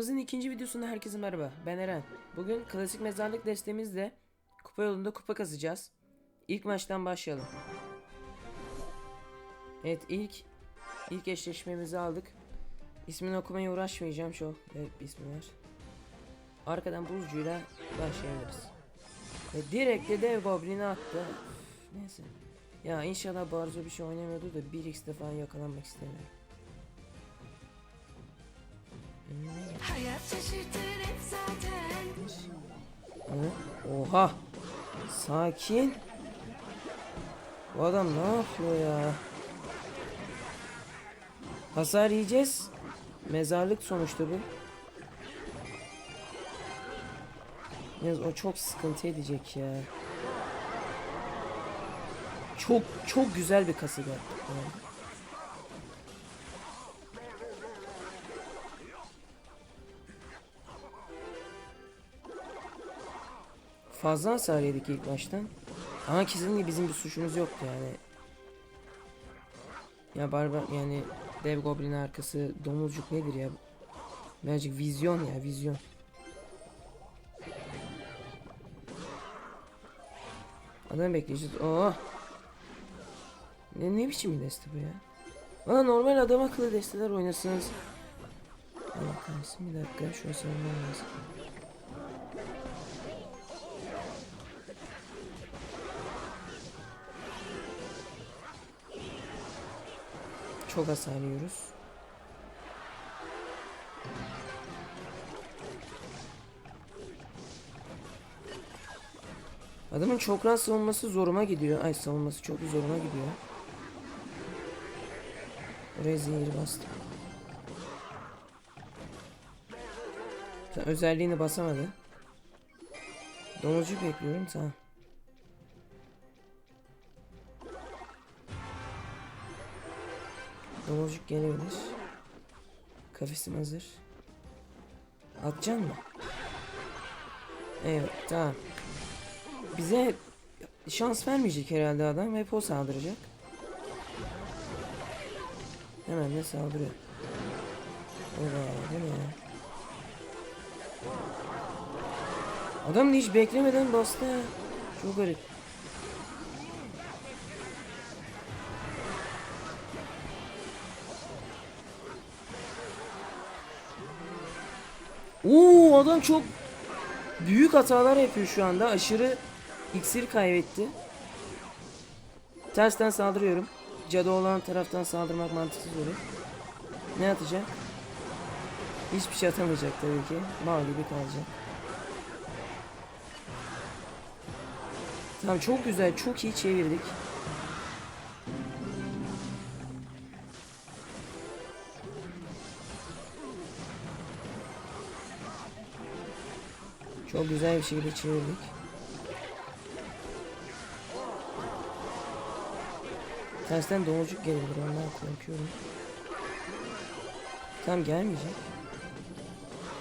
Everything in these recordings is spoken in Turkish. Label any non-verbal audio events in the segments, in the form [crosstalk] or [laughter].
Kanalımızın ikinci videosunda herkese merhaba. Ben Eren. Bugün klasik mezarlık destemizle kupa yolunda kupa kazacağız. İlk maçtan başlayalım. Evet ilk ilk eşleşmemizi aldık. İsmini okumaya uğraşmayacağım çok garip bir ismi var. Arkadan buzcuyla başlayabiliriz. Ve direkt de dev goblin'i attı. Üf, Neyse. Ya inşallah Barzo bir şey oynamıyordu da 1x defa yakalanmak istemiyorum. Hayat şaşırtır zaten? Oha. Sakin. Bu adam ne yapıyor ya? Hasar yiyeceğiz. Mezarlık sonuçta bu. Yalnız o çok sıkıntı edecek ya. Çok çok güzel bir kasık yaptık. Fazla hasar yedik ilk baştan. Ama kesinlikle bizim bir suçumuz yoktu yani. Ya barbar yani dev goblin arkası domuzcuk nedir ya? Birazcık vizyon ya vizyon. Adam bekleyeceğiz. Oh. Ne, ne biçim bir deste bu ya? Bana normal adam akıllı desteler oynasınız. Allah kahretsin bir dakika şunu savunmam lazım. Çok hasar yiyoruz. Adamın çokran savunması zoruma gidiyor. Ay savunması çok zoruma gidiyor. Oraya zehir bastım. Sen özelliğini basamadı. Domuzcuk bekliyorum tamam. Domuzcuk gelebilir. Kafesim hazır. Atacaksın mı? Evet tamam. Bize şans vermeyecek herhalde adam. Hep o saldıracak. Hemen de saldırıyor. Oba değil mi ya? Adam da hiç beklemeden bastı. Çok garip. Oo adam çok büyük hatalar yapıyor şu anda. Aşırı iksir kaybetti. Tersten saldırıyorum. Cadı olan taraftan saldırmak mantıksız olur. Ne atacak? Hiçbir şey atamayacak tabii ki. Mal gibi kalacak. Tamam çok güzel, çok iyi çevirdik. Çok güzel bir şekilde çevirdik. Tersten domuzcuk gelebilir ondan korkuyorum. Tam gelmeyecek.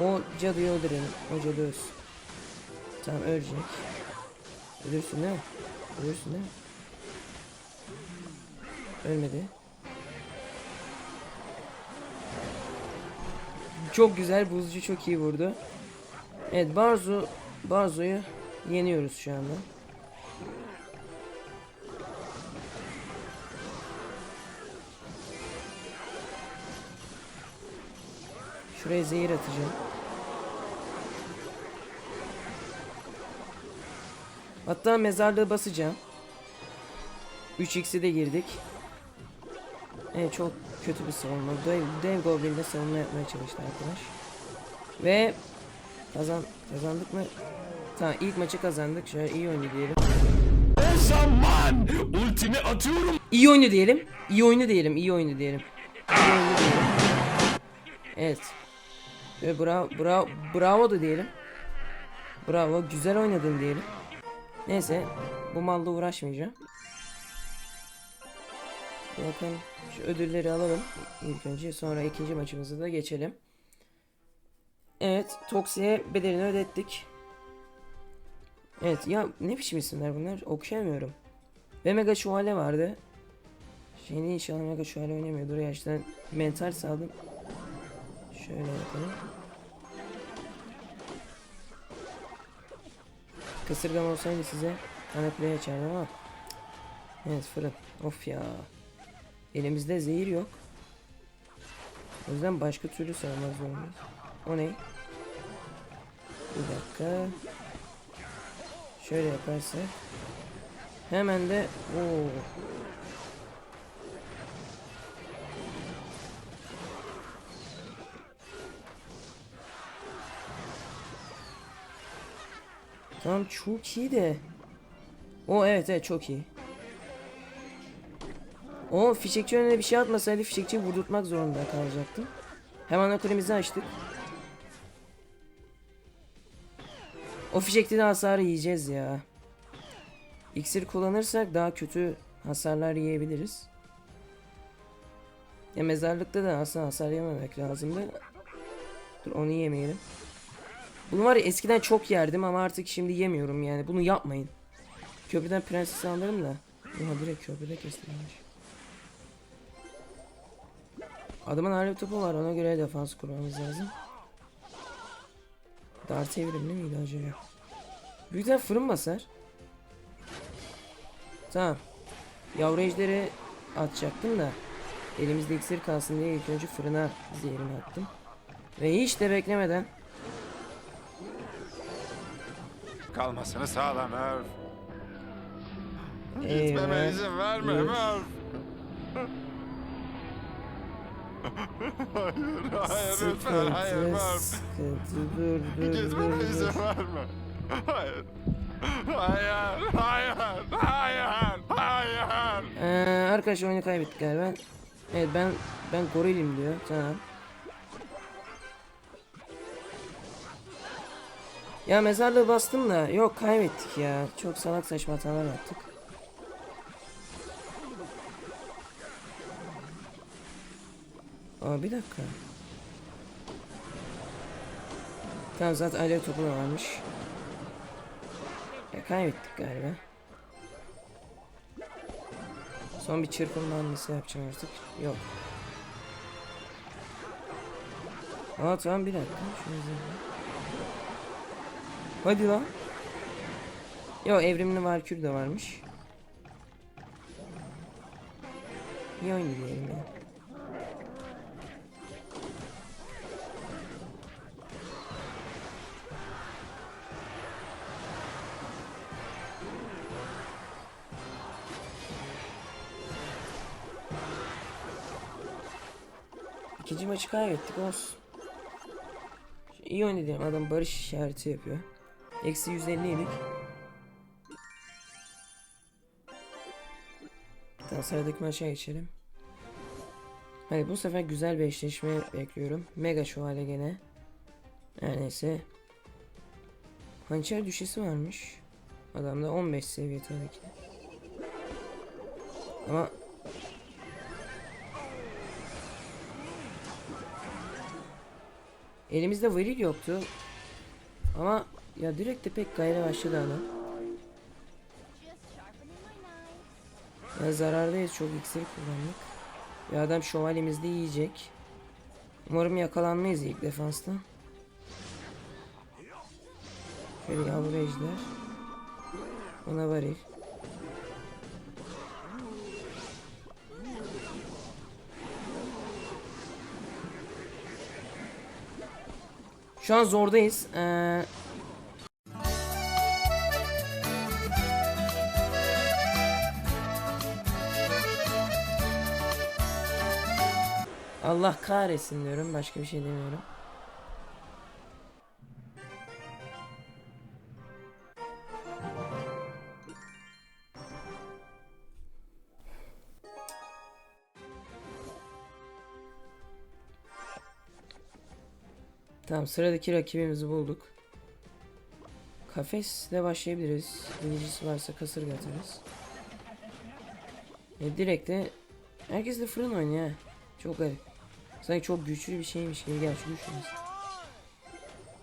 O cadıyı öldürelim. O cadı ölsün. Tamam ölecek. Ölürsün değil mi? Ölürsün değil mi? Ölmedi. Çok güzel buzcu çok iyi vurdu. Evet Barzo Barzo'yu yeniyoruz şu anda. Şuraya zehir atacağım. Hatta mezarlığı basacağım. 3x'i de girdik. Evet çok kötü bir savunma. Dev, dev Goblin'de savunma yapmaya çalıştı arkadaş. Ve kazan kazandık mı? Tamam ilk maçı kazandık. Şöyle iyi oyunu diyelim. O zaman ultimi atıyorum. İyi oyunu diyelim. İyi oyunu diyelim. İyi oyunu diyelim. İyi oyunu diyelim. Evet. Ve bravo, bravo, bravo da diyelim. Bravo, güzel oynadın diyelim. Neyse, bu malla uğraşmayacağım. Bakın şu ödülleri alalım ilk önce sonra ikinci maçımıza da geçelim. Evet Toxi'ye bedelini ödettik. Evet ya ne biçim isimler bunlar okuyamıyorum. Ve Mega Şuale vardı. Şeyini inşallah Mega Şuale oynamıyordur ya işte mental saldım. Şöyle yapalım. Kısırgam olsaydı size kanepleye açardım ama. Evet fırın. Of ya. Elimizde zehir yok. O yüzden başka türlü sarmaz zorundayız. O ne? Bir dakika. Şöyle yaparsak. Hemen de Oo. Tamam çok iyi de. O evet evet çok iyi. O fişekçi önüne bir şey atmasaydı fişekçiyi vurdurtmak zorunda kalacaktım. Hemen okulimizi açtık. O fişekte de hasarı yiyeceğiz ya. İksir kullanırsak daha kötü hasarlar yiyebiliriz. Ya mezarlıkta da aslında hasar yememek lazımdı. Dur onu yemeyelim. Bunu var ya eskiden çok yerdim ama artık şimdi yemiyorum yani. Bunu yapmayın. Köprüden prenses alırım da. Oha direkt köprüde kestirmiş. Adamın alev topu var ona göre defans kurmamız lazım. Dart evrimli miydi acaba? Büyükten fırın basar. Tamam. Yavru ejderi atacaktım da elimizde iksir kalsın diye ilk önce fırına zehrini attım. Ve hiç de beklemeden Kalmasını sağla Merv. Gitmeme izin verme. Merv. Hayır, hayır lütfen, hayır Merv. sıkıntı, dur dur Gitmeme dur izin dur. verme. Hayır. Hayır, hayır, hayır, hayır. Ee, arkadaşlar oyunu kaybettik galiba. Evet ben ben gorilim diyor. Tamam. Ya mezarlığı bastım da yok kaybettik ya. Çok salak saçma hatalar yaptık. Aa bir dakika. Tamam zaten alev topu da varmış. Ya kaybettik galiba. Son bir çırpınma hamlesi yapacağım artık. Yok. Aa tamam bir dakika. Şunu. Hadi lan. Yo evrimli valkür de varmış. İyi oyun diyelim ya. İkinci maçı kaybettik olsun. İyi diyelim adam barış işareti yapıyor. Eksi 150 idik. Tamam sıradaki maça geçelim. Hadi bu sefer güzel bir eşleşme bekliyorum. Mega şövalye gene. Her neyse. Hançer düşesi varmış. Adamda 15 seviye tabii ki. Ama Elimizde varil yoktu. Ama ya direkt de pek gayre başladı adam. Ya zarardayız çok iksir kullandık. Ve adam şövalyemizi de yiyecek. Umarım yakalanmayız ilk defansta. Şöyle yavru ejder. Ona varil. Şu an zordayız. Ee... Allah kahretsin diyorum. Başka bir şey demiyorum. Tamam sıradaki rakibimizi bulduk. Kafesle başlayabiliriz. Binicisi varsa kasırga atarız. E, direkt de herkes de fırın oynuyor. Çok garip. Sanki çok güçlü bir şeymiş gibi gerçi güçlü.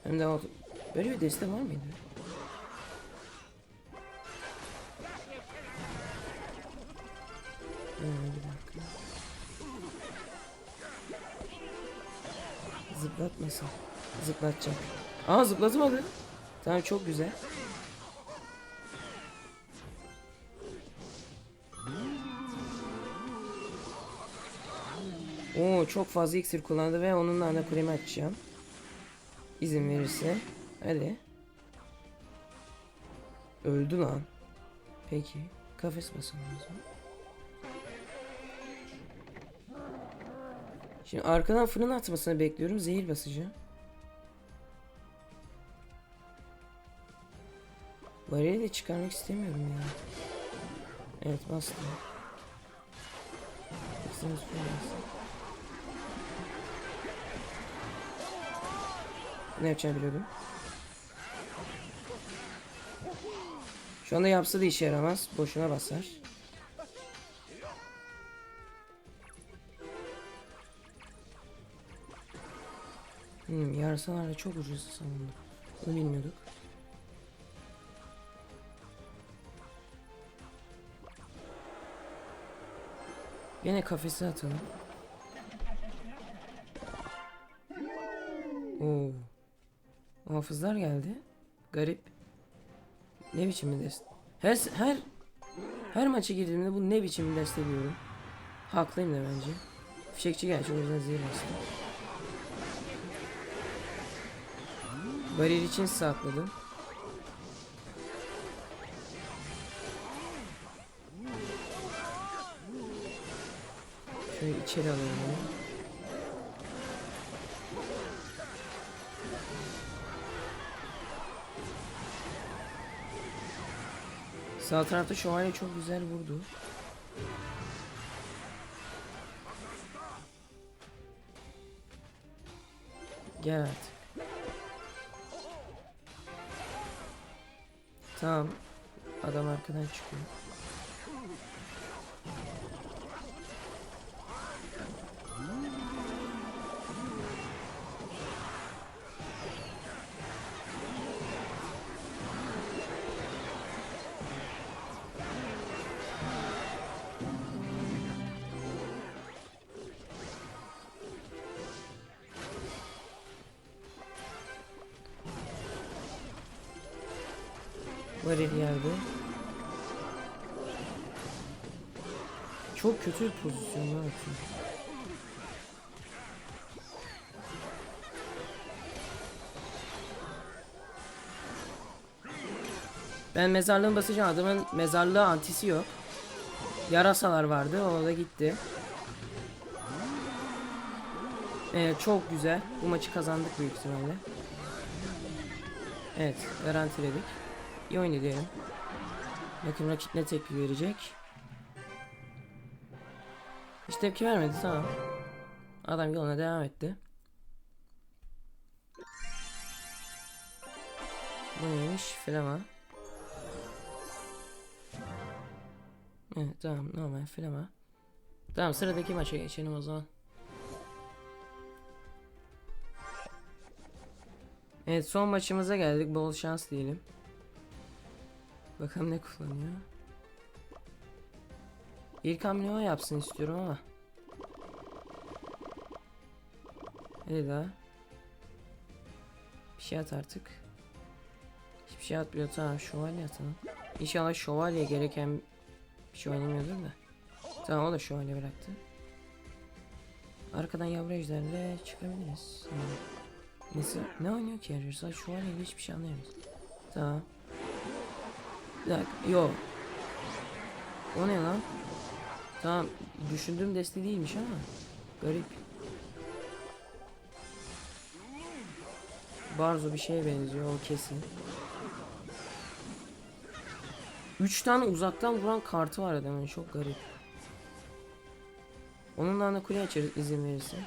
Hem de. Böyle bir deste var mıydı? Ha, bir. Zıplatmasın zıplatacağım. Aa zıplatamadı. Tamam çok güzel. Oo çok fazla iksir kullandı ve onunla ana kulemi açacağım. İzin verirse. Hadi. Öldü lan. Peki. Kafes basamamız var. Şimdi arkadan fırın atmasını bekliyorum. Zehir basacağım. Bariyeri de çıkarmak istemiyorum ya. Evet bastım. Fırın bastım. Ne yapacağını biliyordum. Şu anda yapsa da işe yaramaz. Boşuna basar. Hmm, yarısalar da çok ucuz sanırım. Bunu bilmiyorduk. Yine kafesi atalım. Oo. Muhafızlar geldi. Garip. Ne biçim bir dest? Her her her maça girdiğimde bu ne biçim bir dest diyorum. Haklıyım da bence. Fişekçi gerçi o yüzden zehir bastı. Bariyer için sakladım. Şöyle içeri alalım onu. Sağ tarafta şövalye çok güzel vurdu. Gel artık. Tamam. Adam arkadan çıkıyor. Çok kötü bir pozisyonda atıyor. Ben mezarlığın basacağım adamın mezarlığı antisi yok. Yarasalar vardı o da gitti. Evet çok güzel. Bu maçı kazandık büyük ihtimalle. Evet garantiledik. İyi oyun. Bakın rakip ne tepki verecek. Tepki vermedi tamam. Adam yoluna devam etti. Bu neymiş? Flama. Evet tamam normal flama. Tamam sıradaki maça geçelim o zaman. Evet son maçımıza geldik. Bol şans diyelim. Bakalım ne kullanıyor. İlk hamle o yapsın istiyorum ama. Hadi daha. Bir şey at artık. Hiçbir şey atmıyor tamam şövalye atalım. İnşallah şövalye gereken bir şey oynamıyordur da. Tamam o da şövalye bıraktı. Arkadan yavru ejderle çıkabiliriz. Yani. Nesi, ne oynuyor ki yarıyor? Sadece şövalyeyle hiçbir şey anlayamıyoruz. Tamam. Bir dakika. Yo. O ne lan? Tamam. Düşündüğüm deste değilmiş ama. Garip. Barzo bir şeye benziyor o kesin. Üç tane uzaktan vuran kartı var adamın çok garip. Onunla ana kule açarız izin verirse.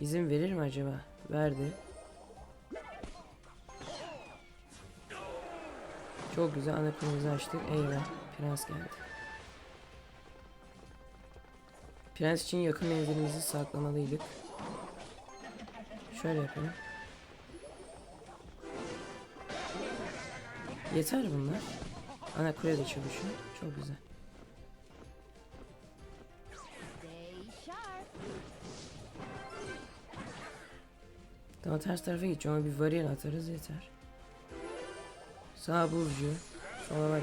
İzin verir mi acaba? Verdi. Çok güzel ana kulemizi açtık. Eyvah. Prens geldi. Prens için yakın menzilimizi saklamalıydık. Şöyle yapalım. Yeter bunlar. Ana kule de çalışıyor. Çok güzel. Tamam ters tarafa gideceğim ama bir varil atarız yeter. Sağ burcu, sola varil.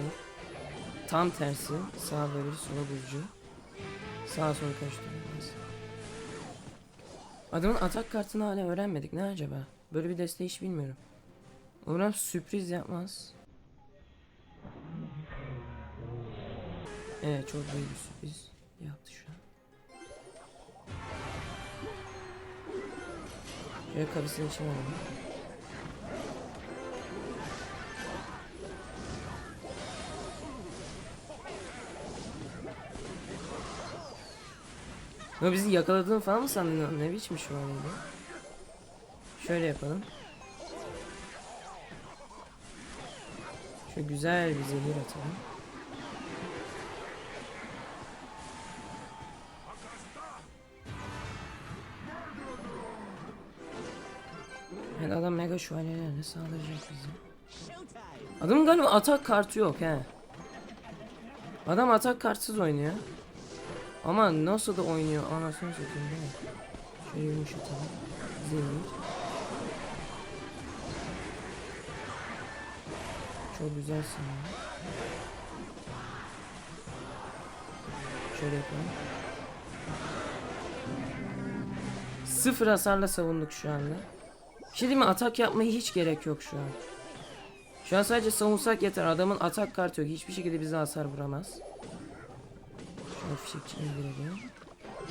Tam tersi, sağ varil, sola burcu. Sağ sol karıştırıyorum. Adamın atak kartını hala öğrenmedik. Ne acaba? Böyle bir desteği hiç bilmiyorum. Umarım sürpriz yapmaz. Evet çok büyük bir sürpriz yaptı şu an. Şöyle kafasının içine alalım. Ya bizi yakaladığını falan mı sandın? Ne biçim şu an öyle? Şöyle yapalım. Şöyle güzel bir zehir atalım. Yani adam mega şövalyelerle saldıracak bize. Adamın galiba atak kartı yok he. Adam atak kartsız oynuyor. Ama nasıl da oynuyor anasını satayım değil mi? Şöyle yumuşatalım. Zehir. Çok güzelsin ya. Şöyle yapalım. Sıfır hasarla savunduk şu anda. Şey diyeyim mi? Atak yapmaya hiç gerek yok şu an. Şu an sadece savunsak yeter. Adamın atak kartı yok. Hiçbir şekilde bize hasar vuramaz. Fişekçi indirelim.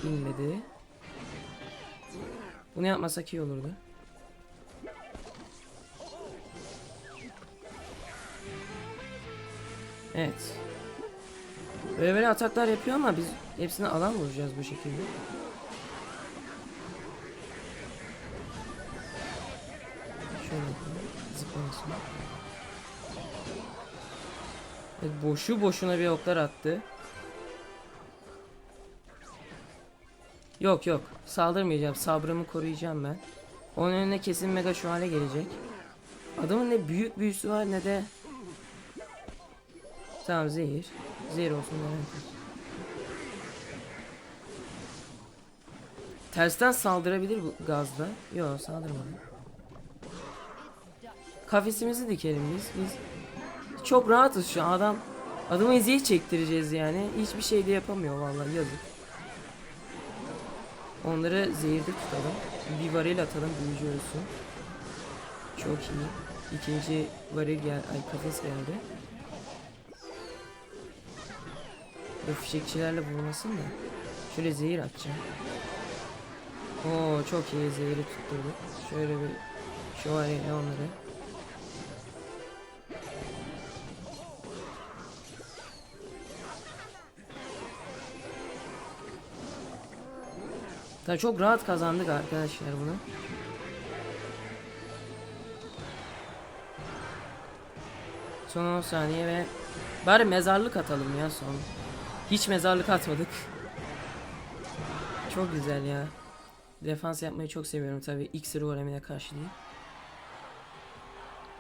İnmedi. Bunu yapmasak iyi olurdu. Evet. Böyle böyle ataklar yapıyor ama biz hepsine alan vuracağız bu şekilde. Şöyle yapalım. Evet, boşu boşuna bir oklar attı. Yok yok. Saldırmayacağım. Sabrımı koruyacağım ben. Onun önüne kesin mega şu hale gelecek. Adamın ne büyük büyüsü var ne de Tamam zehir. Zehir olsun. Tersten saldırabilir bu gazda. Yok saldırmadı. Kafesimizi dikelim biz. Biz çok rahatız şu adam. Adamı eziyet çektireceğiz yani. Hiçbir şey de yapamıyor vallahi yazık. Onları zehirde tutalım. Bir varil atalım büyücü ölsün. Çok iyi. İkinci varil gel ay kafes geldi. Bu fişekçilerle vurmasın da. Şöyle zehir atacağım. Oo çok iyi zehiri tutturdu. Şöyle bir şövalyeyle onları. Tabii çok rahat kazandık arkadaşlar bunu. Son 10 saniye ve bari mezarlık atalım ya son. Hiç mezarlık atmadık. Çok güzel ya. Defans yapmayı çok seviyorum tabii iksir golemine karşı değil.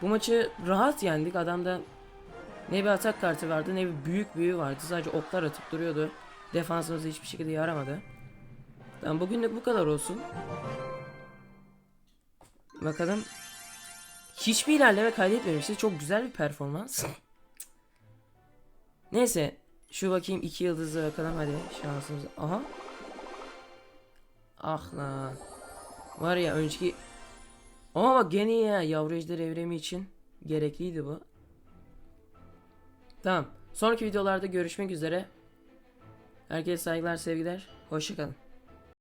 Bu maçı rahat yendik. Adamda ne bir atak kartı vardı ne bir büyük büyü vardı. Sadece oklar atıp duruyordu. Defansımız hiçbir şekilde yaramadı. Tamam bugünlük bu kadar olsun. Bakalım. Hiçbir ilerleme kaydetmemişti. Çok güzel bir performans. [laughs] Neyse. Şu bakayım iki yıldızı bakalım hadi şansımız. Aha. Ah lan. Var ya önceki... Ama bak gene ya yavru ejder evremi için gerekliydi bu. Tamam. Sonraki videolarda görüşmek üzere. Herkese saygılar sevgiler. Hoşçakalın.